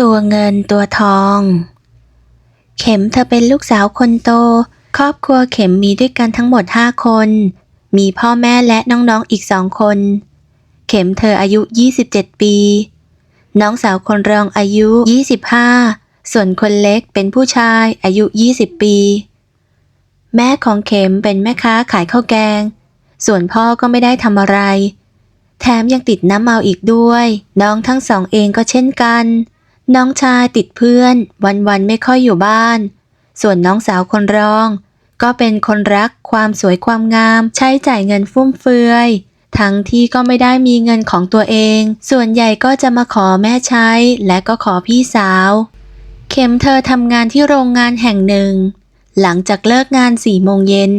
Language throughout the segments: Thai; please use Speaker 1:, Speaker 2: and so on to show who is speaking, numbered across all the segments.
Speaker 1: ตัวเงินตัวทอง เข็มเธอเป็นลูกสาวคนโต ครอบครัวเข็มมีด้วยกันทั้งหมดห้าคน มีพ่อแม่และน้องๆอีกสองคน เข็มเธออายุ 27 ปี น้องสาวคนรองอายุ 25 ส่วนคนเล็กเป็นผู้ชายอายุ 20 ปี แม่ของเข็มเป็นแม่ค้าขายข้าวแกง ส่วนพ่อก็ไม่ได้ทำอะไร แถมยังติดน้ำเมาอีกด้วย น้องทั้งสองเองก็เช่นกัน น้องชายติดเพื่อนวันๆไม่ค่อยอยู่บ้าน ส่วนน้องสาวคนรอง ก็เป็นคนรักความสวยความงาม ใช้จ่ายเงินฟุ่มเฟือย ทั้งที่ก็ไม่ได้มีเงินของตัวเอง ส่วนใหญ่ก็จะมาขอแม่ใช้ และก็ขอพี่สาว เข็มเธอทำงานที่โรงงานแห่งหนึ่ง หลังจากเลิกงานสี่โมงเย็น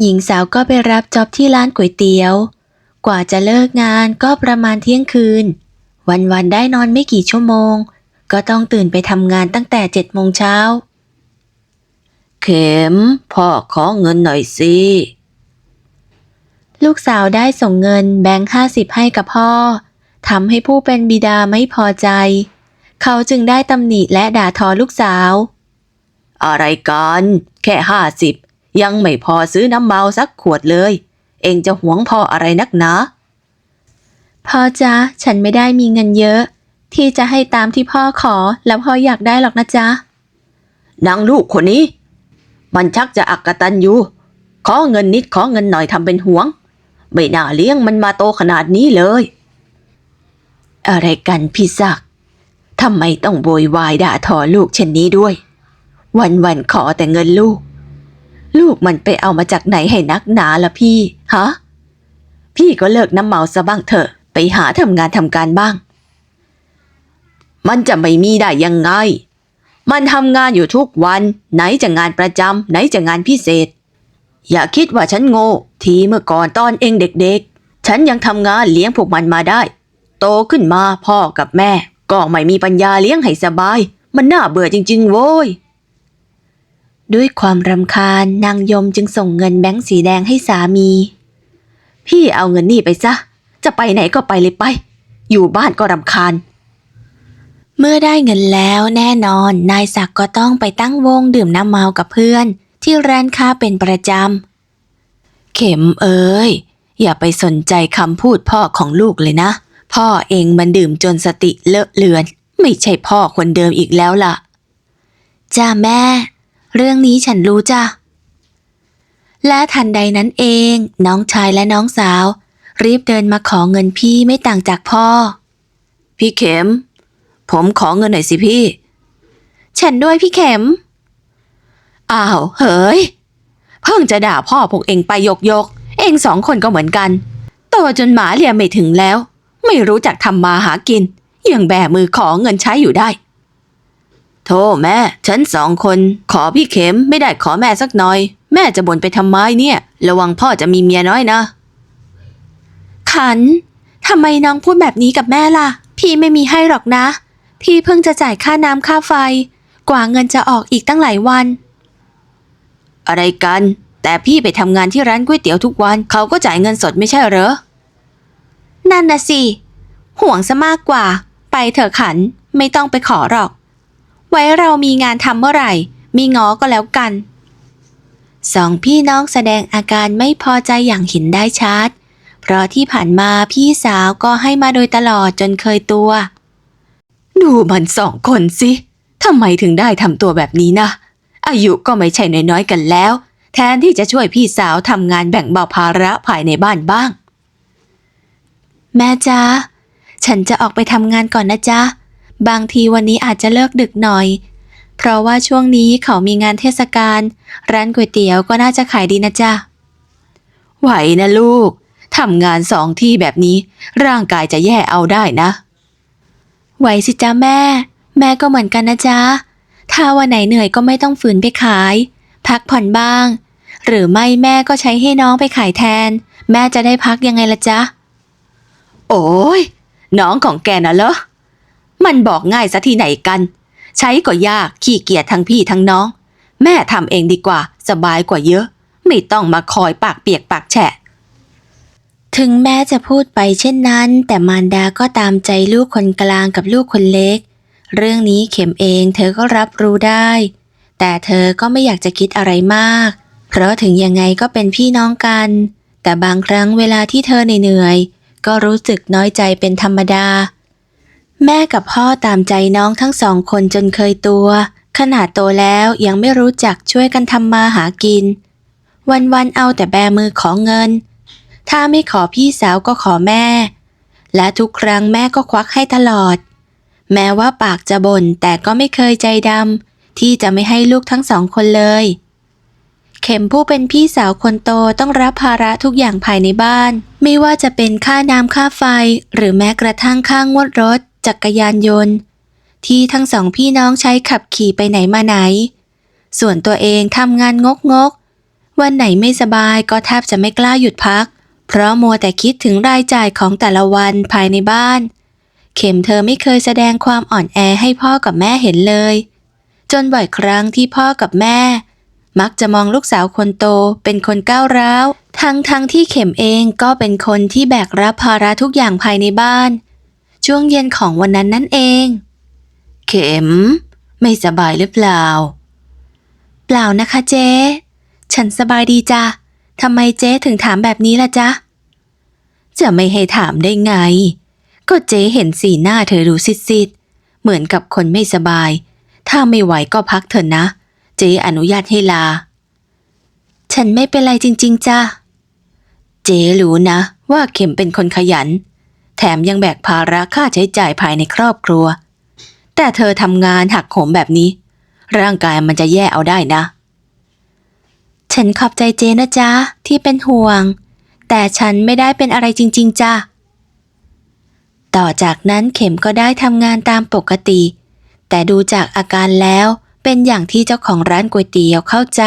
Speaker 1: หญิงสาวก็ไปรับจ็อบที่ร้านก๋วยเตี๋ยว กว่าจะเลิกงานก็ประมาณเที่ยงคืน วันๆได้นอนไม่กี่ชั่วโมง ก็ต้องตื่นไปทำงานตั้งแต่เจ็ดโมงเช้า
Speaker 2: เข็ม พ่อขอเงินหน่อยสิ
Speaker 1: ลูกสาวได้ส่งเงินแบงค์ห้าสิบให้กับพ่อทำให้ผู้เป็นบิดาไม่พอใจ เขาจึงได้ตำหนิและด่าทอลูกสาว
Speaker 2: อะไรกัน แค่ห้าสิบยังไม่พอซื้อน้ำเมาสักขวดเลย เองจะหวงพ่ออะไรนักหนา
Speaker 1: พ่อจ๊ะฉันไม่ได้มีเงินเยอะ ที่จะให้ตามที่พ่อขอแล้วพ่ออยากได้หรอกนะจ๊ะ
Speaker 2: นางลูกคนนี้ มันชักจะอักกตันอยู่ขอเงินนิดขอเงินหน่อยทำเป็นหวง ไม่น่าเลี้ยงมันมาโตขนาดนี้เลย อะไรกันพี่ศักดิ์ทำไมต้องโวยวายด่าทอลูกเช่นนี้ด้วย วันวันขอแต่เงินลูก ลูกมันไปเอามาจากไหนให้นักหนาละพี่ฮะพี่ก็เลิกน้ำเมาซะบ้างเถอะ ไปหาทำงานทำการบ้าง มันจะไม่มีได้ยังไง มันทำงานอยู่ทุกวัน ไหนจะงานประจำไหนจะงานพิเศษ อย่าคิดว่าฉันโง่ ทีเมื่อก่อนตอนเองเด็กๆ ฉันยังทำงานเลี้ยงพวกมันมาได้ โตขึ้นมาพ่อกับแม่ ก็ไม่มีปัญญาเลี้ยงให้สบาย มันน่าเบื่อจริง ๆ โว้ย
Speaker 1: ด้วยความรำคาญนางยมจึงส่งเงินแบงค์สีแดงให้สามี
Speaker 2: พี่เอาเงินนี่ไปซะ จะไปไหนก็ไปเลยไป อยู่บ้านก็รำคาญ
Speaker 1: เมื่อได้เงินแล้วแน่นอนนายศักดิ์ก็ต้องไปตั้งวงดื่มน้ำเมากับเพื่อน ที่ร้านค้าเป็นประจำ
Speaker 2: เข็มเอ้ย อย่าไปสนใจคำพูดพ่อของลูกเลยนะ พ่อเองมันดื่มจนสติเลอะเลือน ไม่ใช่พ่อคนเดิมอีกแล้วล่ะ
Speaker 1: จ้าแม่ เรื่องนี้ฉันรู้จ้ะ และทันใดนั้นเอง น้องชายและน้องสาว รีบเดินมาขอเงินพี่ไม่ต่างจากพ่อ
Speaker 2: พี่เข็ม ผมขอเงินหน่อยสิพี่
Speaker 1: ฉันด้วยพี่เข็ม
Speaker 2: อ้าว เฮ้ย เพิ่งจะด่าพ่อพวกเองไปยกยก เองสองคนก็เหมือนกันโตจนหมาเลียไม่ถึงแล้ว ไม่รู้จักทำมาหากิน ยังแบมือขอเงินใช้อยู่ได้ โธ่แม่ ฉันสองคนขอพี่เข็มไม่ได้ขอแม่สักหน่อย แม่จะบ่นไปทำไมเนี่ย ระวังพ่อจะมีเมียน้อยนะ
Speaker 1: ขันทำไมน้องพูดแบบนี้กับแม่ล่ะ พี่ไม่มีให้หรอกนะ พี่เพิ่งจะจ่ายค่าน้ำค่าไฟ กว่าเงินจะออกอีกตั้งหลายวัน
Speaker 2: อะไรกัน แต่พี่ไปทำงานที่ร้านก๋วยเตี๋ยวทุกวัน เขาก็จ่ายเงินสดไม่ใช่เหรอ
Speaker 1: นั่นนะสิ ห่วงซะมากกว่า ไปเถอะขัน ไม่ต้องไปขอหรอก ไว้เรามีงานทำเมื่อไหร่ มีง้อก็แล้วกัน สองพี่น้องแสดงอาการไม่พอใจอย่างเห็นได้ชัด เพราะที่ผ่านมาพี่สาวก็ให้มาโดยตลอดจนเคยตัว
Speaker 2: ดูมันสองคนสิทำไมถึงได้ทำตัวแบบนี้นะ อายุก็ไม่ใช่น้อยๆกันแล้ว แทนที่จะช่วยพี่สาวทำงานแบ่งเบาภาระภายในบ้านบ้าง
Speaker 1: แม่จ๊ะฉันจะออกไปทำงานก่อนนะจ๊ะ บางทีวันนี้อาจจะเลิกดึกหน่อย เพราะว่าช่วงนี้เขามีงานเทศกาล ร้านก๋วยเตี๋ยวก็น่าจะขายดีนะจ๊ะ
Speaker 2: ไหวนะลูก ทำงานสองที่แบบนี้ ร่างกายจะแย่เอาได้นะ
Speaker 1: ไหวสิจ๊ะแม่ แม่ก็เหมือนกันนะจ๊ะ ถ้าวันไหนเหนื่อยก็ไม่ต้องฝืนไปขาย พักผ่อนบ้าง หรือไม่แม่ก็ใช้ให้น้องไปขายแทน แม่จะได้พักยังไงล่ะจ๊ะ
Speaker 2: โอ้ยน้องของแกน่ะเหรอ มันบอกง่ายซะที่ไหนกัน ใช้ก็ยากขี้เกียจทั้งพี่ทั้งน้อง แม่ทำเองดีกว่า สบายกว่าเยอะ ไม่ต้องมาคอยปากเปียกปากแฉะ
Speaker 1: ถึงแม้จะพูดไปเช่นนั้น แต่มารดาก็ตามใจลูกคนกลางกับลูกคนเล็ก เรื่องนี้เข็มเองเธอก็รับรู้ได้ แต่เธอก็ไม่อยากจะคิดอะไรมาก เพราะถึงยังไงก็เป็นพี่น้องกัน แต่บางครั้งเวลาที่เธอเหนื่อยก็รู้สึกน้อยใจเป็นธรรมดา แม่กับพ่อตามใจน้องทั้งสองคนจนเคยตัว ขนาดโตแล้วยังไม่รู้จักช่วยกันทำมาหากิน วันๆเอาแต่แบมือขอเงิน ถ้าไม่ขอพี่สาวก็ขอแม่ และทุกครั้งแม่ก็ควักให้ตลอด แม้ว่าปากจะบ่นแต่ก็ไม่เคยใจดำที่จะไม่ให้ลูกทั้งสองคนเลย เข็มผู้เป็นพี่สาวคนโตต้องรับภาระทุกอย่างภายในบ้าน ไม่ว่าจะเป็นค่าน้ำค่าไฟ หรือแม้กระทั่งค่างวดรถ จักรยานยนต์ ที่ทั้งสองพี่น้องใช้ขับขี่ไปไหนมาไหน ส่วนตัวเองทำงานงกงกวันไหนไม่สบายก็แทบจะไม่กล้าหยุดพัก เพราะมัวแต่คิดถึงรายจ่ายของแต่ละวันภายในบ้าน เข็มเธอไม่เคยแสดงความอ่อนแอให้พ่อกับแม่เห็นเลย จนบ่อยครั้งที่พ่อกับแม่ มักจะมองลูกสาวคนโตเป็นคนก้าวร้าว ทั้งทั้งที่เข็มเองก็เป็นคนที่แบกรับภาระทุกอย่างภายในบ้าน ช่วงเย็นของวันนั้นนั่นเอง เข็ม ไม่สบายหรือเปล่า เปล่านะคะเจ๊ฉันสบายดีจ้ะ ทำไมเจ๊ถึงถามแบบนี้ล่ะจ๊ะ จะไม่ให้ถามได้ไง ก็เจ๊เห็นสีหน้าเธอดูซิดๆ เหมือนกับคนไม่สบาย ถ้าไม่ไหวก็พักเถอะนะ เจ๊อนุญาตให้ลา ฉันไม่เป็นไรจริง ๆจ้ะ เจ๊รู้นะว่าเข็มเป็นคนขยัน แถมยังแบกภาระค่าใช้จ่ายภายในครอบครัว แต่เธอทำงานหักโหมแบบนี้ ร่างกายมันจะแย่เอาได้นะ ฉันขอบใจเจนะจ๊ะ ที่เป็นห่วง แต่ฉันไม่ได้เป็นอะไรจริง ๆจ้ะต่อจากนั้นเข็มก็ได้ทำงานตามปกติ แต่ดูจากอาการแล้วเป็นอย่างที่เจ้าของร้านก๋วยเตี๋ยวเข้าใจ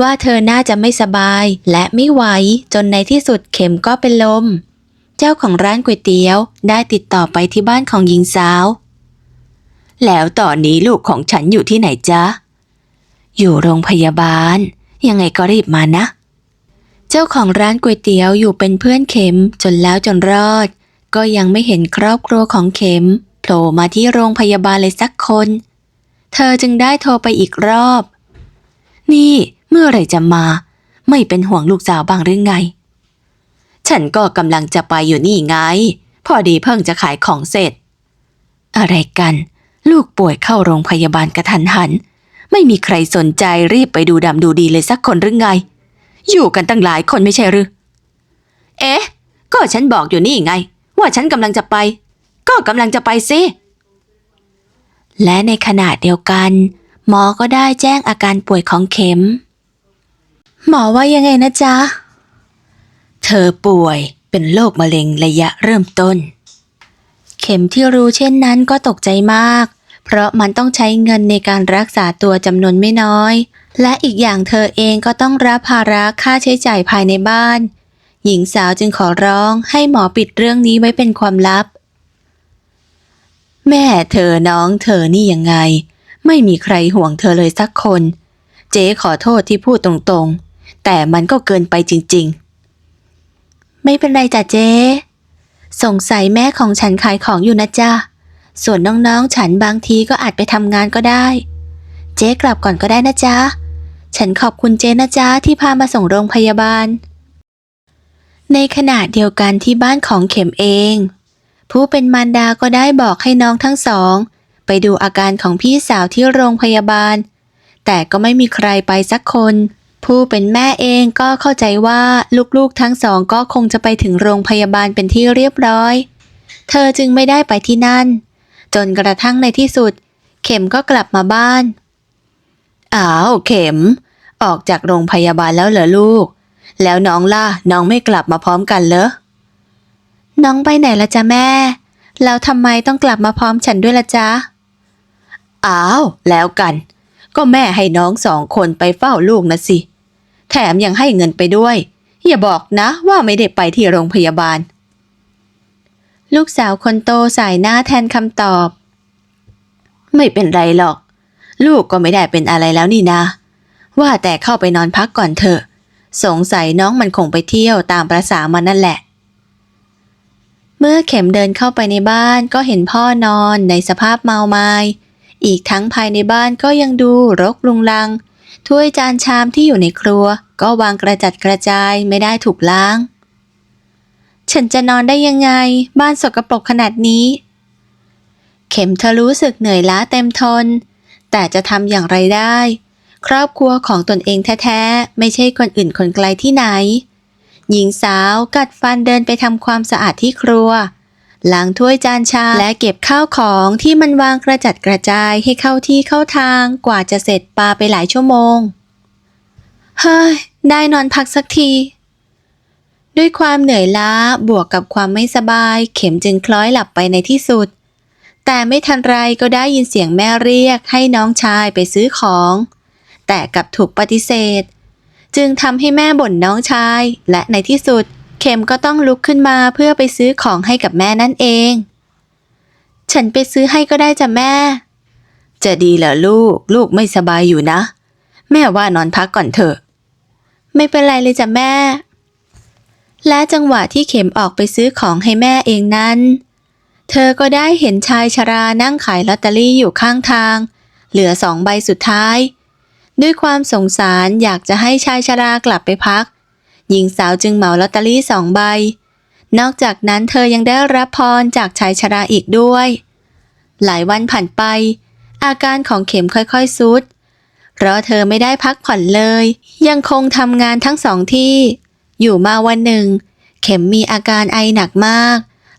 Speaker 1: ว่าเธอน่าจะไม่สบายและไม่ไหวจนในที่สุดเข็มก็เป็นลม เจ้าของร้านก๋วยเตี๋ยวได้ติดต่อไปที่บ้านของหญิงสาว แล้วตอนนี้ลูกของฉันอยู่ที่ไหนจ๊ะ อยู่โรงพยาบาล ยังไงก็รีบมานะ เจ้าของร้านก๋วยเตี๋ยวอยู่เป็นเพื่อนเข็มจนแล้วจนรอด ก็ยังไม่เห็นครอบครัวของเข็มโผล่มาที่โรงพยาบาลเลยสักคน เธอจึงได้โทรไปอีกรอบ นี่เมื่อไหรจะมา ไม่เป็นห่วงลูกสาวบ้างหรือไง ฉันก็กำลังจะไปอยู่นี่ไง พอดีเพิ่งจะขายของเสร็จ อะไรกัน ลูกป่วยเข้าโรงพยาบาลกระทันหัน ไม่มีใครสนใจรีบไปดูดำดูดีเลยสักคนหรือไง อยู่กันตั้งหลายคนไม่ใช่หรือ เอ๊ะ ก็ฉันบอกอยู่นี่ไง ว่าฉันกำลังจะไป ก็กำลังจะไปสิ และในขณะเดียวกัน หมอก็ได้แจ้งอาการป่วยของเข็ม หมอว่ายังไงนะจ๊ะ เธอป่วยเป็นโรคมะเร็งระยะเริ่มต้น เข็มที่รู้เช่นนั้นก็ตกใจมาก เพราะมันต้องใช้เงินในการรักษาตัวจำนวนไม่น้อย และอีกอย่างเธอเองก็ต้องรับภาระค่าใช้จ่ายภายในบ้าน หญิงสาวจึงขอร้องให้หมอปิดเรื่องนี้ไว้เป็นความลับ แม่เธอน้องเธอนี่ยังไง ไม่มีใครห่วงเธอเลยสักคน เจ๊ขอโทษที่พูดตรงๆ แต่มันก็เกินไปจริงๆ ไม่เป็นไรจ้ะเจ๊สงสัยแม่ของฉันขายของอยู่นะจ๊ะ ส่วนน้องๆ ฉันบางทีก็อาจไปทำงานก็ได้ เจ๊กลับก่อนก็ได้นะจ๊ะ ฉันขอบคุณเจ๊นะจ๊ะที่พามาส่งโรงพยาบาล ในขณะเดียวกันที่บ้านของเข็มเอง ผู้เป็นมารดาก็ได้บอกให้น้องทั้งสอง ไปดูอาการของพี่สาวที่โรงพยาบาล แต่ก็ไม่มีใครไปสักคน ผู้เป็นแม่เองก็เข้าใจว่าลูกๆทั้งสองก็คงจะไปถึงโรงพยาบาลเป็นที่เรียบร้อย เธอจึงไม่ได้ไปที่นั่น จนกระทั่งในที่สุด เข็มก็กลับมาบ้าน อ้าวเข็ม ออกจากโรงพยาบาลแล้วเหรอลูก แล้วน้องล่ะน้องไม่กลับมาพร้อมกันเหรอ น้องไปไหนละจ๊ะแม่ แล้วทำไมต้องกลับมาพร้อมฉันด้วยละจ๊ะ อ้าว แล้วกัน ก็แม่ให้น้องสองคนไปเฝ้าลูกนะสิ แถมยังให้เงินไปด้วย อย่าบอกนะว่าไม่ได้ไปที่โรงพยาบาล ลูกสาวคนโตสายหน้าแทนคำตอบ ไม่เป็นไรหรอก ลูกก็ไม่ได้เป็นอะไรแล้วนี่นะ ว่าแต่เข้าไปนอนพักก่อนเถอะ สงสัยน้องมันคงไปเที่ยวตามประษามันนั่นแหละ เมื่อเข็มเดินเข้าไปในบ้านก็เห็นพ่อนอนในสภาพเมาไมา้อีกทั้งภายในบ้านก็ยังดูรกรุงรัง ถ้วยจานชามที่อยู่ในครัว ก็วางกระจัดกระจายไม่ได้ถูกล้าง ฉันจะนอนได้ยังไง บ้านสกปรกขนาดนี้ เข็มเธอรู้สึกเหนื่อยล้าเต็มทน แต่จะทำอย่างไรได้ ครอบครัวของตนเองแท้ๆ ไม่ใช่คนอื่นคนไกลที่ไหน หญิงสาวกัดฟันเดินไปทำความสะอาดที่ครัวล้างถ้วยจานชามและเก็บข้าวของที่มันวางกระจัดกระจายให้เข้าที่เข้าทางกว่าจะเสร็จปาไปหลายชั่วโมง เฮ้ย ได้นอนพักสักที ด้วยความเหนื่อยล้าบวกกับความไม่สบาย เข็มจึงคล้อยหลับไปในที่สุด แต่ไม่ทันไรก็ได้ยินเสียงแม่เรียกให้น้องชายไปซื้อของ แต่กลับถูกปฏิเสธ จึงทำให้แม่บ่นน้องชาย และในที่สุด เข็มก็ต้องลุกขึ้นมาเพื่อไปซื้อของให้กับแม่นั่นเอง ฉันไปซื้อให้ก็ได้จ้ะแม่
Speaker 2: จะดีเหรอลูก ลูกไม่สบายอยู่นะ แม่ว่านอนพักก่อนเถอะ
Speaker 1: ไม่เป็นไรเลยจ้ะแม่ และจังหวะที่เข็มออกไปซื้อของให้แม่เองนั้น เธอก็ได้เห็นชายชรานั่งขายลอตเตอรี่อยู่ข้างทาง เหลือสองใบสุดท้าย ด้วยความสงสารอยากจะให้ชายชรากลับไปพัก หญิงสาวจึงเหมาลอตเตอรี่สองใบ นอกจากนั้นเธอยังได้รับพรจากชายชราอีกด้วย หลายวันผ่านไป อาการของเข็มค่อยๆซุดเพราะเธอไม่ได้พักผ่อนเลย ยังคงทำงานทั้งสองที่ อยู่มาวันหนึ่ง เข็มมีอาการไอหนักมาก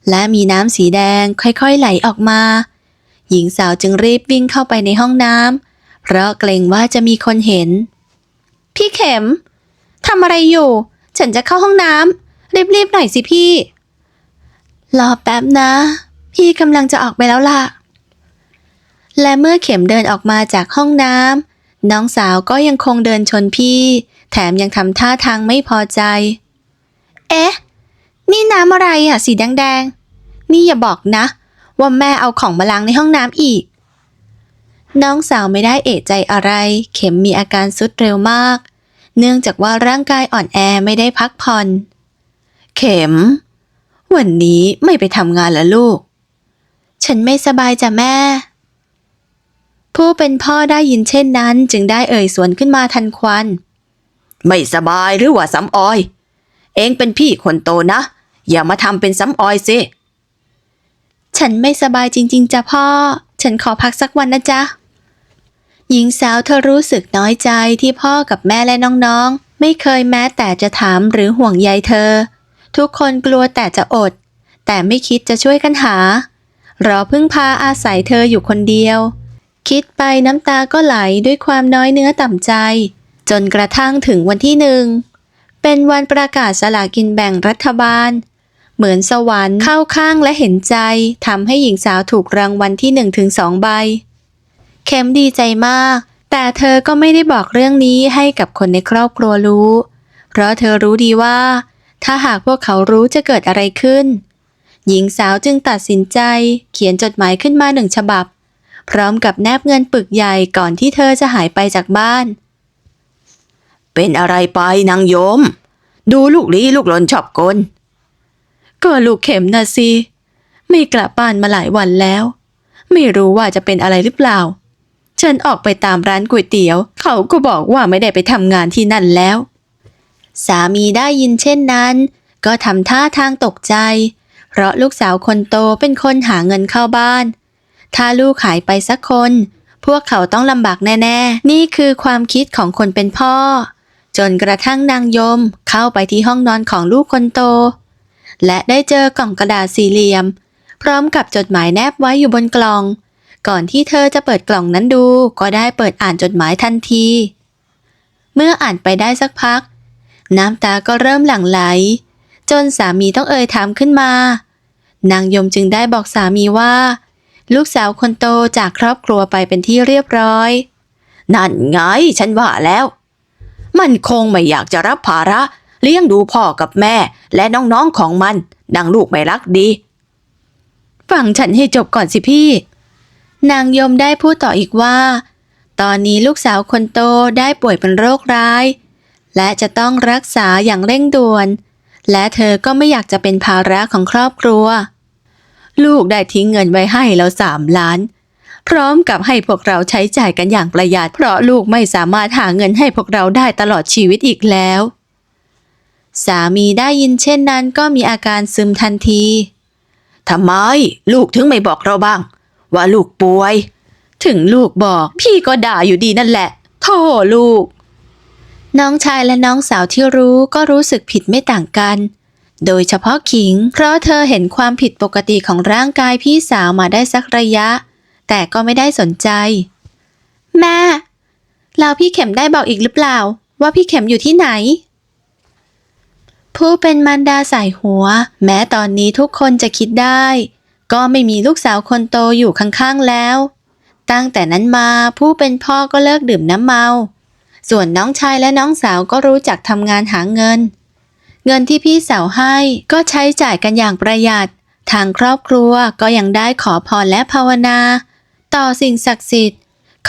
Speaker 1: และมีน้ำสีแดงค่อยๆไหลออกมา หญิงสาวจึงรีบวิ่งเข้าไปในห้องน้ำเพราะเกรงว่าจะมีคนเห็น พี่เข็มทำอะไรอยู่ ฉันจะเข้าห้องน้ำรีบๆหน่อยสิพี่ รอแป๊บนะ พี่กำลังจะออกไปแล้วล่ะ และเมื่อเข็มเดินออกมาจากห้องน้ำน้องสาวก็ยังคงเดินชนพี่ แถมยังทำท่าทางไม่พอใจ เอ๊ะ นี่น้ำอะไรอะสีแดงๆ นี่อย่าบอกนะ ว่าแม่เอาของมาล้างในห้องน้ำอีก น้องสาวไม่ได้เอะใจอะไร เข็มมีอาการสุดเร็วมาก เนื่องจากว่าร่างกายอ่อนแอไม่ได้พักผ่อน
Speaker 2: เข็ม วันนี้ไม่ไปทำงานแล้วลูก
Speaker 1: ฉันไม่สบายจ้ะแม่ผู้เป็นพ่อได้ยินเช่นนั้น จึงได้เอ่ยสวนขึ้นมาทันควัน
Speaker 2: ไม่สบายหรือว่าซ้ำออย เองเป็นพี่คนโตนะ อย่ามาทำเป็นซ้ำออยสิ
Speaker 1: ฉันไม่สบายจริง ๆจ้ะพ่อ ฉันขอพักสักวันนะจ๊ะ หญิงสาวเธอรู้สึกน้อยใจที่พ่อกับแม่และน้องๆ ไม่เคยแม้แต่จะถามหรือห่วงใยเธอ ทุกคนกลัวแต่จะอด แต่ไม่คิดจะช่วยกันหา รอพึ่งพาอาศัยเธออยู่คนเดียว คิดไปน้ำตาก็ไหลด้วยความน้อยเนื้อต่ำใจ จนกระทั่งถึงวันที่หนึ่ง เป็นวันประกาศสลากินแบ่งรัฐบาล เหมือนสวรรค์เข้าข้างและเห็นใจทำให้หญิงสาวถูกรางวัลที่หนึ่งถึงสองใบ เข็มดีใจมาก แต่เธอก็ไม่ได้บอกเรื่องนี้ให้กับคนในครอบครัวรู้ เพราะเธอรู้ดีว่า ถ้าหากพวกเขารู้จะเกิดอะไรขึ้น หญิงสาวจึงตัดสินใจ เขียนจดหมายขึ้นมาหนึ่งฉบับ พร้อมกับแนบเงินปึกใหญ่ก่อนที่เธอจะหายไปจากบ้าน
Speaker 2: เป็นอะไรไปนางโยม ดูลูกลี้ลูกหลนชอบกล
Speaker 1: ก็ลูกเข็มนะสิไม่กลับบ้านมาหลายวันแล้ว ไม่รู้ว่าจะเป็นอะไรหรือเปล่า ฉันออกไปตามร้านก๋วยเตี๋ยว เขาก็บอกว่าไม่ได้ไปทำงานที่นั่นแล้ว สามีได้ยินเช่นนั้น ก็ทำท่าทางตกใจ เพราะลูกสาวคนโตเป็นคนหาเงินเข้าบ้าน ถ้าลูกหายไปสักคน พวกเขาต้องลำบากแน่ ๆ นี่คือความคิดของคนเป็นพ่อ จนกระทั่งนางยมเข้าไปที่ห้องนอนของลูกคนโต และได้เจอกล่องกระดาษสี่เหลี่ยม พร้อมกับจดหมายแนบไว้อยู่บนกล่อง ก่อนที่เธอจะเปิดกล่องนั้นดูก็ได้เปิดอ่านจดหมายทันที เมื่ออ่านไปได้สักพัก น้ำตาก็เริ่มหลั่งไหล จนสามีต้องเอ่ยถามขึ้นมา นางยมจึงได้บอกสามีว่า ลูกสาวคนโตจากครอบครัวไปเป็นที่เรียบร้อย
Speaker 2: นั่นไงฉันว่าแล้ว มันคงไม่อยากจะรับภาระ เลี้ยงดูพ่อกับแม่ และน้องๆของมัน ดังลูกไม่รักดี
Speaker 1: ฟังฉันให้จบก่อนสิพี่ นางยมได้พูดต่ออีกว่า ตอนนี้ลูกสาวคนโตได้ป่วยเป็นโรคร้าย และจะต้องรักษาอย่างเร่งด่วน และเธอก็ไม่อยากจะเป็นภาระของครอบครัว ลูกได้ทิ้งเงินไว้ให้เราสามล้าน พร้อมกับให้พวกเราใช้จ่ายกันอย่างประหยัด เพราะลูกไม่สามารถหาเงินให้พวกเราได้ตลอดชีวิตอีกแล้ว สามีได้ยินเช่นนั้นก็มีอาการซึมทันทีทำไม ลูกถึงไม่บอกเราบ้าง ว่าลูกป่วย ถึงลูกบอก พี่ก็ด่าอยู่ดีนั่นแหละโธ่ลูก น้องชายและน้องสาวที่รู้ก็รู้สึกผิดไม่ต่างกันโดยเฉพาะขิง เพราะเธอเห็นความผิดปกติของร่างกายพี่สาวมาได้สักระยะ แต่ก็ไม่ได้สนใจ แม่แล้วพี่เข็มได้บอกอีกหรือเปล่า ว่าพี่เข็มอยู่ที่ไหน ผู้เป็นมารดาสายหัว แม้ตอนนี้ทุกคนจะคิดได้ ก็ไม่มีลูกสาวคนโตอยู่ข้างๆแล้ว ตั้งแต่นั้นมาผู้เป็นพ่อก็เลิกดื่มน้ำเมา ส่วนน้องชายและน้องสาวก็รู้จักทำงานหาเงิน เงินที่พี่สาวให้ก็ใช้จ่ายกันอย่างประหยัด ทางครอบครัวก็ยังได้ขอพรและภาวนา ต่อสิ่งศักดิ์สิทธิ์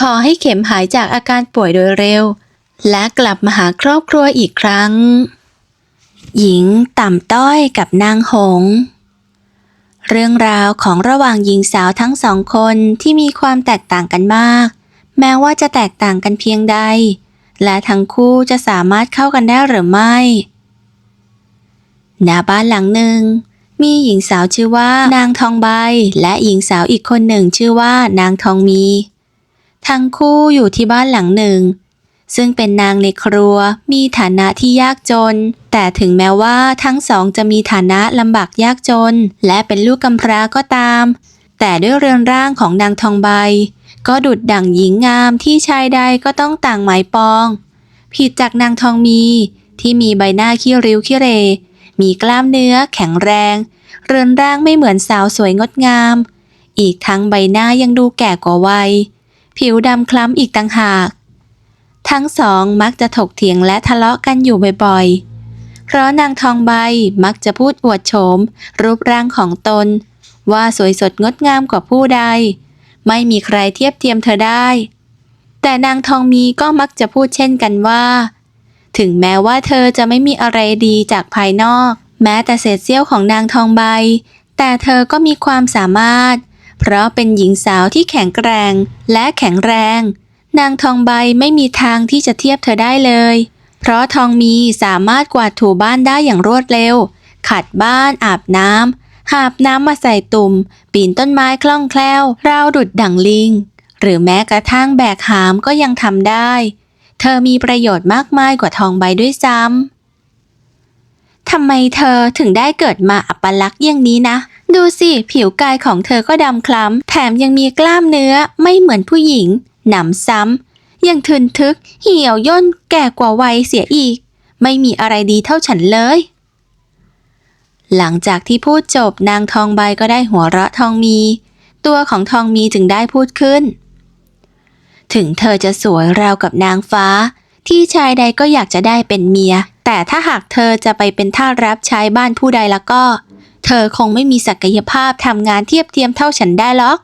Speaker 1: ขอให้เข็มหายจากอาการป่วยโดยเร็ว และกลับมาหาครอบครัวอีกครั้ง หญิงต่ำต้อยกับนางหง เรื่องราวของระหว่างหญิงสาวทั้งสองคนที่มีความแตกต่างกันมาก แม้ว่าจะแตกต่างกันเพียงใด และทั้งคู่จะสามารถเข้ากันได้หรือไม่ณบ้านหลังหนึ่ง มีหญิงสาวชื่อว่านางทองใบ และหญิงสาวอีกคนหนึ่งชื่อว่านางทองมี ทั้งคู่อยู่ที่บ้านหลังหนึ่ง ซึ่งเป็นนางในครัวมีฐานะที่ยากจน แต่ถึงแม้ว่าทั้งสองจะมีฐานะลำบากยากจน และเป็นลูกกำพร้าก็ตาม แต่ด้วยเรือนร่างของนางทองใบ ก็ดุดดั่งหญิงงามที่ชายใดก็ต้องต่างหมายปอง ผิดจากนางทองมีที่มีใบหน้าขี้ริ้วขี้เร มีกล้ามเนื้อแข็งแรง เรือนร่างไม่เหมือนสาวสวยงดงาม อีกทั้งใบหน้ายังดูแก่กว่าวัย ผิวดำคล้ำอีกต่างหาก ทั้งสองมักจะถกเถียงและทะเลาะกันอยู่บ่อยๆ เพราะนางทองใบมักจะพูดอวดโฉม รูปร่างของตน ว่าสวยสดงดงามกว่าผู้ใด ไม่มีใครเทียบเทียมเธอได้ แต่นางทองมีก็มักจะพูดเช่นกันว่า ถึงแม้ว่าเธอจะไม่มีอะไรดีจากภายนอก แม้แต่เศษเสี้ยวของนางทองใบ แต่เธอก็มีความสามารถ เพราะเป็นหญิงสาวที่แข็งแกร่งและแข็งแรง นางทองใบไม่มีทางที่จะเทียบเธอได้เลย เพราะทองมีสามารถกวาดถูบ้านได้อย่างรวดเร็ว ขัดบ้านอาบน้ำหาบน้ำมาใส่ตุ่ม ปีนต้นไม้คล่องแคล่วราวดุดดั่งลิง หรือแม้กระทั่งแบกหามก็ยังทำได้ เธอมีประโยชน์มากมายกว่าทองใบด้วยซ้ำ ทำไมเธอถึงได้เกิดมาอัปลักษณ์อย่างนี้นะ ดูสิผิวกายของเธอก็ดำคล้ำ แถมยังมีกล้ามเนื้อไม่เหมือนผู้หญิง หนำซ้ำ ยังทึนทึก เหี่ยวย่นแก่กว่าวัยเสียอีก ไม่มีอะไรดีเท่าฉันเลย หลังจากที่พูดจบนางทองใบก็ได้หัวเราะทองมี ตัวของทองมีจึงได้พูดขึ้น ถึงเธอจะสวยราวกับนางฟ้า ที่ชายใดก็อยากจะได้เป็นเมีย แต่ถ้าหากเธอจะไปเป็นท่ารับใช้บ้านผู้ใดแล้วก็ เธอคงไม่มีศักยภาพทำงานเทียบเทียมเท่าฉันได้หรอก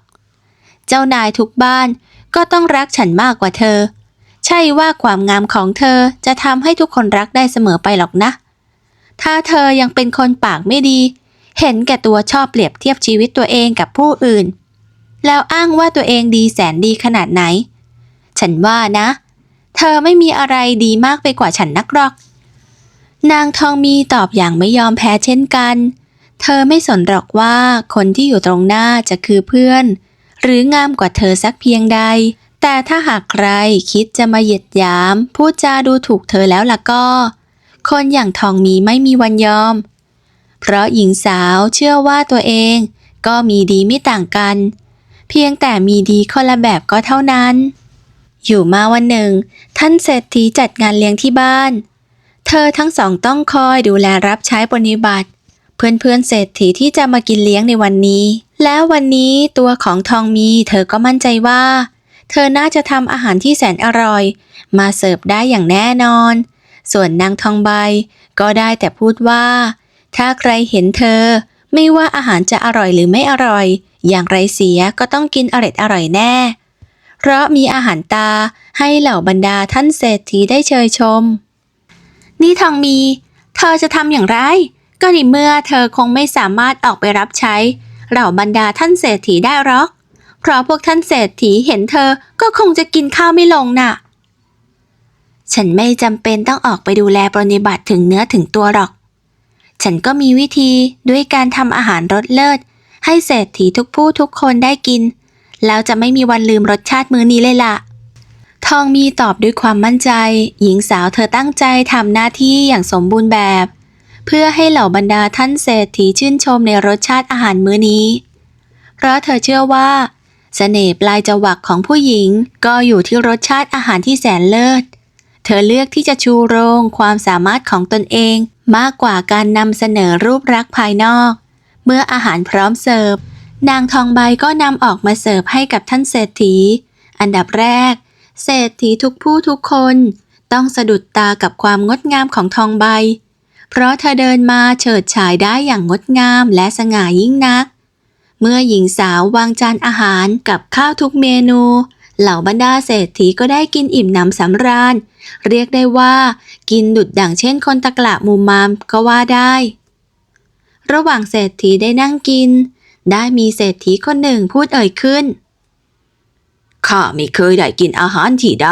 Speaker 1: เจ้านายทุกบ้านก็ต้องรักฉันมากกว่าเธอ ใช่ว่าความงามของเธอจะทำให้ทุกคนรักได้เสมอไปหรอกนะ ถ้าเธอยังเป็นคนปากไม่ดี เห็นแก่ตัวชอบเปรียบเทียบชีวิตตัวเองกับผู้อื่น แล้วอ้างว่าตัวเองดีแสนดีขนาดไหน ฉันว่านะ เธอไม่มีอะไรดีมากไปกว่าฉันนักหรอก นางทองมีตอบอย่างไม่ยอมแพ้เช่นกัน เธอไม่สนหรอกว่าคนที่อยู่ตรงหน้าจะคือเพื่อน หรืองามกว่าเธอสักเพียงใด แต่ถ้าหากใครคิดจะมาเหยียดหยาม พูดจาดูถูกเธอแล้วล่ะก็ คนอย่างทองมีไม่มีวันยอม เพราะหญิงสาวเชื่อว่าตัวเองก็มีดีไม่ต่างกัน เพียงแต่มีดีคนละแบบก็เท่านั้น อยู่มาวันหนึ่ง ท่านเศรษฐีจัดงานเลี้ยงที่บ้าน เธอทั้งสองต้องคอยดูแลรับใช้ปฏิบัติ เพื่อนๆเศรษฐีที่จะมากินเลี้ยงในวันนี้ แล้ววันนี้ตัวของทองมีเธอก็มั่นใจว่า เธอน่าจะทำอาหารที่แสนอร่อย มาเสิร์ฟได้อย่างแน่นอน ส่วนนางทองใบก็ได้แต่พูดว่า ถ้าใครเห็นเธอ ไม่ว่าอาหารจะอร่อยหรือไม่อร่อย อย่างไรเสียก็ต้องกินอร่อยอร่อยแน่ เพราะมีอาหารตาให้เหล่าบรรดาท่านเศรษฐีได้เชยชม นี่ทองมี เธอจะทำอย่างไร ก็ในเมื่อเธอคงไม่สามารถออกไปรับใช้ เหล่าบรรดาท่านเศรษฐีได้หรอก เพราะพวกท่านเศรษฐีเห็นเธอก็คงจะกินข้าวไม่ลงน่ะ ฉันไม่จำเป็นต้องออกไปดูแลปรนิบัติถึงเนื้อถึงตัวหรอก ฉันก็มีวิธีด้วยการทำอาหารรสเลิศให้เศรษฐีทุกผู้ทุกคนได้กิน แล้วจะไม่มีวันลืมรสชาติมื้อนี้เลยล่ะ ทองมีตอบด้วยความมั่นใจ หญิงสาวเธอตั้งใจทำหน้าที่อย่างสมบูรณ์แบบ เพื่อให้เหล่าบรรดาท่านเศรษฐีชื่นชมในรสชาติอาหารมื้อนี้ เพราะเธอเชื่อว่าเสน่ห์ปลายจวักของผู้หญิงก็อยู่ที่รสชาติอาหารที่แสนเลิศ เธอเลือกที่จะชูโรงความสามารถของตนเองมากกว่าการนำเสนอรูปลักษณ์ภายนอก เมื่ออาหารพร้อมเสิร์ฟ นางทองใบก็นำออกมาเสิร์ฟให้กับท่านเศรษฐี อันดับแรก เศรษฐีทุกผู้ทุกคน ต้องสะดุดตากับความงดงามของทองใบ เพราะเธอเดินมาเฉิดฉายได้อย่างงดงามและสง่ายิ่งนัก เมื่อหญิงสาววางจานอาหารกับข้าวทุกเมนู เหล่าบรรดาเศรษฐีก็ได้กินอิ่มหนำสำราญ เรียกได้ว่า กินดุดดั่งเช่นคนตะกละมุมมามก็ว่าได้ ระหว่างเศรษฐีได้นั่งกิน ได้มีเศรษฐีคนหนึ่งพูดเอ่ยขึ้น
Speaker 2: ข้าไม่เคยได้กินอาหารที่ใด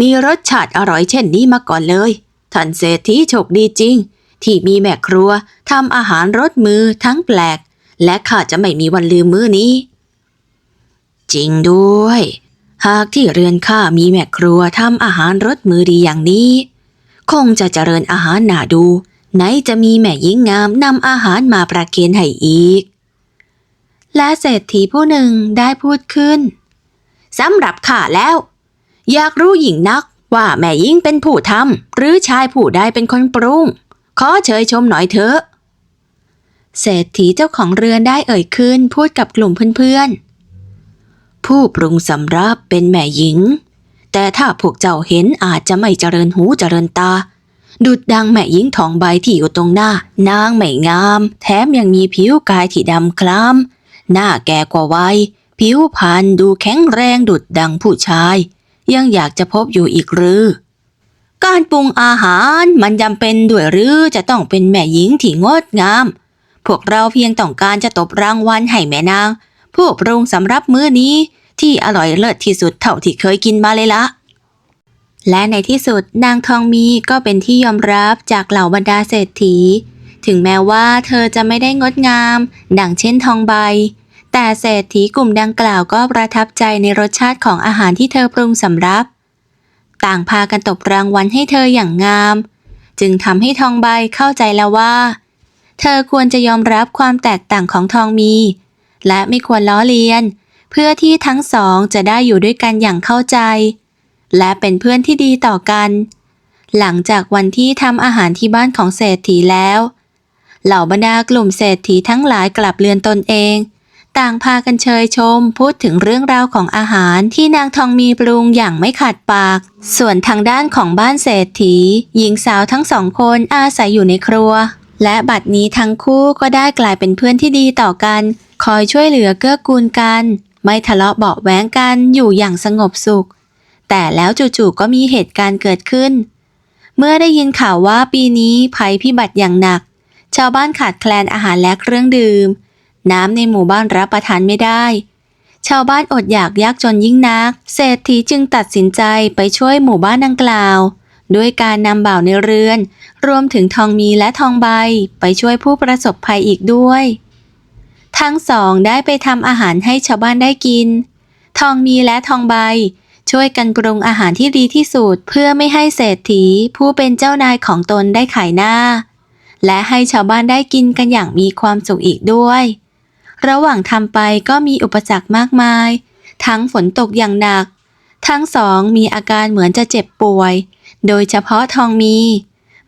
Speaker 2: มีรสชาติอร่อยเช่นนี้มาก่อนเลย ท่านเศรษฐีโชคดีจริง ที่มีแม่ครัวทำอาหารรสมือทั้งแปลก และข้าจะไม่มีวันลืมมื้อนี้ จริงด้วย หากที่เรือนข้ามีแม่ครัวทำอาหารรสมือดีอย่างนี้ คงจะเจริญอาหารหน่าดู ไหนจะมีแม่หญิงงามนำอาหารมาประเคนให้อีก
Speaker 1: และเศรษฐีผู้หนึ่งได้พูดขึ้น
Speaker 2: สำหรับข้าแล้ว อยากรู้หญิงนักว่าแม่หญิงเป็นผู้ทำหรือชายผู้ใดเป็นคนปรุง ขอเชยชมหน่อยเถอะ
Speaker 1: เศรษฐีเจ้าของเรือนได้เอ่ยขึ้นพูดกับกลุ่มเพื่อน
Speaker 2: ผู้ปรุงสำรับเป็นแม่หญิง แต่ถ้าพวกเจ้าเห็นอาจจะไม่เจริญหูเจริญตา ดุดดังแม่หญิงทองใบที่อยู่ตรงหน้า นางไม่งาม แถมยังมีผิวกายที่ดำคล้ำ หน้าแก่กว่าวัย ผิวพรรณดูแข็งแรงดุดดังผู้ชาย ยังอยากจะพบอยู่อีกหรือ การปรุงอาหารมันจำเป็นด้วยหรือจะต้องเป็นแม่หญิงที่งดงาม พวกเราเพียงต้องการจะตบรางวัลให้แม่นาง ผู้ปรุงสำรับมื้อนี้ที่อร่อยเลิศที่สุดเท่าที่เคยกินมาเลยละ
Speaker 1: และในที่สุดนางทองมีก็เป็นที่ยอมรับจากเหล่าบรรดาเศรษฐี ถึงแม้ว่าเธอจะไม่ได้งดงาม ดังเช่นทองใบ แต่เศรษฐีกลุ่มดังกล่าวก็ประทับใจในรสชาติของอาหารที่เธอปรุงสำรับ ต่างพากันตบรางวัลให้เธออย่างงาม จึงทำให้ทองใบเข้าใจแล้วว่า เธอควรจะยอมรับความแตกต่างของทองมี และไม่ควรล้อเลียน เพื่อที่ทั้งสองจะได้อยู่ด้วยกันอย่างเข้าใจ และเป็นเพื่อนที่ดีต่อกันหลังจากวันที่ทำอาหารที่บ้านของเศรษฐีแล้ว เหล่าบรรดากลุ่มเศรษฐีทั้งหลายกลับเรือนตนเอง ต่างพากันเชยชม พูดถึงเรื่องราวของอาหารที่นางทองมีปรุงอย่างไม่ขาดปาก ส่วนทางด้านของบ้านเศรษฐี หญิงสาวทั้งสองคนอาศัยอยู่ในครัว และบัดนี้ทั้งคู่ก็ได้กลายเป็นเพื่อนที่ดีต่อกัน คอยช่วยเหลือเกื้อกูลกัน ไม่ทะเลาะเบาะแว้งกันอยู่อย่างสงบสุข แต่แล้วจู่ๆก็มีเหตุการณ์เกิดขึ้น เมื่อได้ยินข่าวว่าปีนี้ภัยพิบัติอย่างหนัก ชาวบ้านขาดแคลนอาหารและเครื่องดื่ม น้ำในหมู่บ้านรับประทานไม่ได้ ชาวบ้านอดอยากยากจนยิ่งนัก เศรษฐีจึงตัดสินใจไปช่วยหมู่บ้านดังกล่าว ด้วยการนำบ่าวในเรือน รวมถึงทองมีและทองใบ ไปช่วยผู้ประสบภัยอีกด้วย ทั้งสองได้ไปทำอาหารให้ชาวบ้านได้กิน ทองมีและทองใบช่วยกันปรุงอาหารที่ดีที่สุดเพื่อไม่ให้เศรษฐีผู้เป็นเจ้านายของตนได้ขายหน้า และให้ชาวบ้านได้กินกันอย่างมีความสุขอีกด้วย ระหว่างทำไปก็มีอุปสรรคมากมาย ทั้งฝนตกอย่างหนัก ทั้งสองมีอาการเหมือนจะเจ็บป่วย โดยเฉพาะทองมี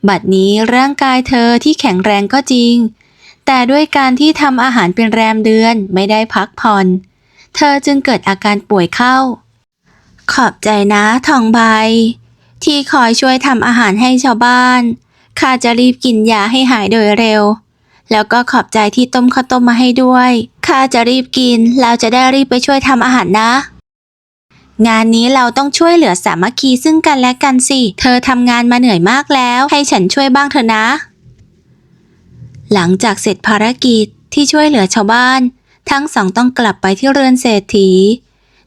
Speaker 1: บัดนี้ร่างกายเธอที่แข็งแรงก็จริง แต่ด้วยการที่ทำอาหารเป็นแรมเดือนไม่ได้พักผ่อน เธอจึงเกิดอาการป่วยเข้า ขอบใจนะทองใบที่คอยช่วยทำอาหารให้ชาวบ้าน ข้าจะรีบกินยาให้หายโดยเร็ว แล้วก็ขอบใจที่ต้มข้าวต้มมาให้ด้วย ข้าจะรีบกินแล้วจะได้รีบไปช่วยทำอาหารนะ งานนี้เราต้องช่วยเหลือสามัคคีซึ่งกันและกันสิ เธอทำงานมาเหนื่อยมากแล้ว ให้ฉันช่วยบ้างเถอะนะ หลังจากเสร็จภารกิจที่ช่วยเหลือชาวบ้าน ทั้งสองต้องกลับไปที่เรือนเศรษฐี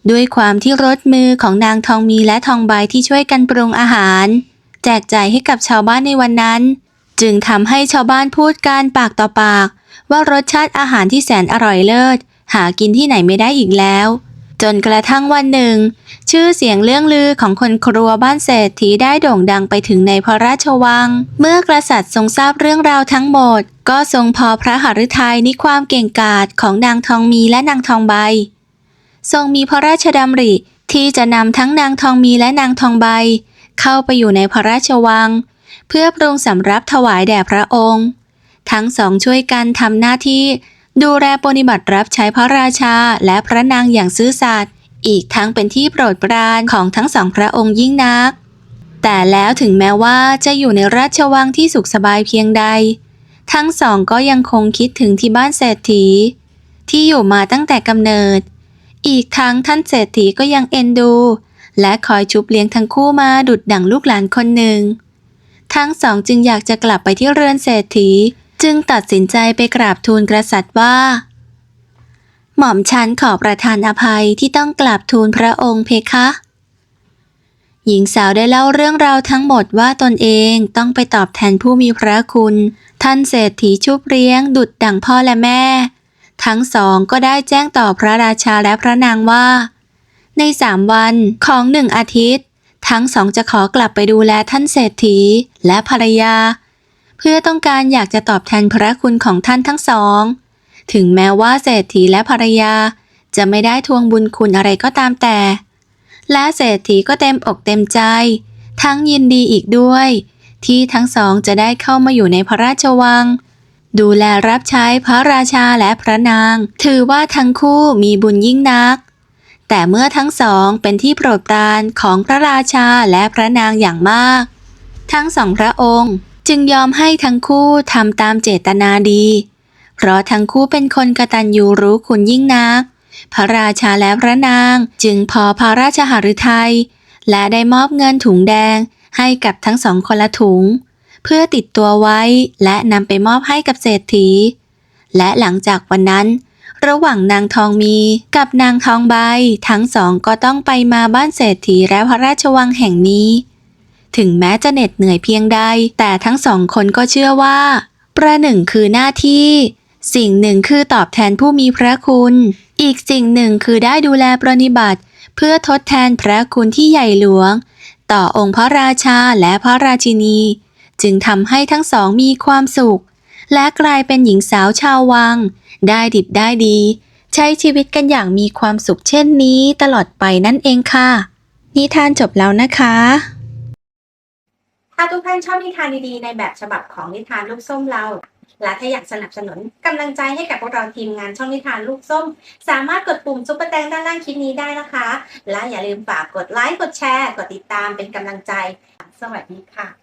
Speaker 1: ด้วยความที่รถมือของนางทองมีและทองใบที่ช่วยกันปรุงอาหาร แจกจ่ายให้กับชาวบ้านในวันนั้น จึงทำให้ชาวบ้านพูดกันปากต่อปาก ว่ารสชาติอาหารที่แสนอร่อยเลิศ หากินที่ไหนไม่ได้อีกแล้ว จนกระทั่งวันหนึ่ง ชื่อเสียงเรื่องลือของคนครัวบ้านเศรษฐีได้โด่งดังไปถึงในพระราชวัง เมื่อกษัตริย์ทรงทราบเรื่องราวทั้งหมด ก็ทรงพอพระหฤทัยในความเก่งกาจของนางทองมีและนางทองใบ ทรงมีพระราชดำริที่จะนำทั้งนางทองมีและนางทองใบ เข้าไปอยู่ในพระราชวัง เพื่อปรุงสำรับถวายแด่พระองค์ ทั้งสองช่วยกันทำหน้าที่ดูแลปฏิบัติรับใช้พระราชาและพระนางอย่างซื่อสัตย์อีกทั้งเป็นที่โปรดปรานของทั้งสองพระองค์ยิ่งนัก แต่แล้วถึงแม้ว่าจะอยู่ในราชวังที่สุขสบายเพียงใด ทั้งสองก็ยังคงคิดถึงที่บ้านเศรษฐี ที่อยู่มาตั้งแต่กำเนิด อีกทั้งท่านเศรษฐีก็ยังเอ็นดู และคอยชุบเลี้ยงทั้งคู่มาดุดดั่งลูกหลานคนหนึ่ง ทั้งสองจึงอยากจะกลับไปที่เรือนเศรษฐี จึงตัดสินใจไปกราบทูลกษัตริย์ว่า หม่อมฉันขอประทานอภัยที่ต้องกราบทูลพระองค์เพคะหญิงสาวได้เล่าเรื่องราวทั้งหมดว่าตนเองต้องไปตอบแทนผู้มีพระคุณ ท่านเศรษฐีชุบเลี้ยง ดุดดั่งพ่อและแม่ ทั้งสองก็ได้แจ้งต่อพระราชาและพระนางว่า ในสามวันของหนึ่งอาทิตย์ ทั้งสองจะขอกลับไปดูแลท่านเศรษฐีและภรรยา เพื่อต้องการอยากจะตอบแทนพระคุณของท่านทั้งสอง ถึงแม้ว่าเศรษฐีและภรรยา จะไม่ได้ทวงบุญคุณอะไรก็ตามแต่ และเศรษฐีก็เต็มอกเต็มใจ ทั้งยินดีอีกด้วย ที่ทั้งสองจะได้เข้ามาอยู่ในพระราชวังดูแลรับใช้พระราชาและพระนาง ถือว่าทั้งคู่มีบุญยิ่งนัก แต่เมื่อทั้งสองเป็นที่โปรดปรานของพระราชาและพระนางอย่างมาก ทั้งสองพระองค์จึงยอมให้ทั้งคู่ทำตามเจตนาดี เพราะทั้งคู่เป็นคนกตัญญูรู้คุณยิ่งนัก พระราชาและพระนางจึงพอพระราชหฤทัยและได้มอบเงินถุงแดงให้กับทั้งสองคนละถุง เพื่อติดตัวไว้และนำไปมอบให้กับเศรษฐี และหลังจากวันนั้น ระหว่างนางทองมีกับนางทองใบ ทั้งสองก็ต้องไปมาบ้านเศรษฐีและพระราชวังแห่งนี้ ถึงแม้จะเหน็ดเหนื่อยเพียงใด แต่ทั้งสองคนก็เชื่อว่า ประหนึ่งคือหน้าที่ สิ่งหนึ่งคือตอบแทนผู้มีพระคุณ อีกสิ่งหนึ่งคือได้ดูแลปรนนิบัติ เพื่อทดแทนพระคุณที่ใหญ่หลวง ต่อองค์พระราชาและพระราชินี จึงทำให้ทั้งสองมีความสุข และกลายเป็นหญิงสาวชาววัง ได้ดิบได้ดี ใช้ชีวิตกันอย่างมีความสุขเช่นนี้ตลอดไปนั่นเองค่ะ นิทานจบแล้วนะคะ
Speaker 3: ถ้าทุกท่านชอบนิทานดีๆ ในแบบฉบับของนิทานลูกส้มเรา และถ้าอยากสนับสนุนกำลังใจให้กับพวกเราทีมงานช่องนิทานลูกส้ม สามารถกดปุ่มซุปเปอร์แตงด้านล่างคลิปนี้ได้นะคะ และอย่าลืมฝากกดไลค์กดแชร์ กดติดตามเป็นกำลังใจ สวัสดีค่ะ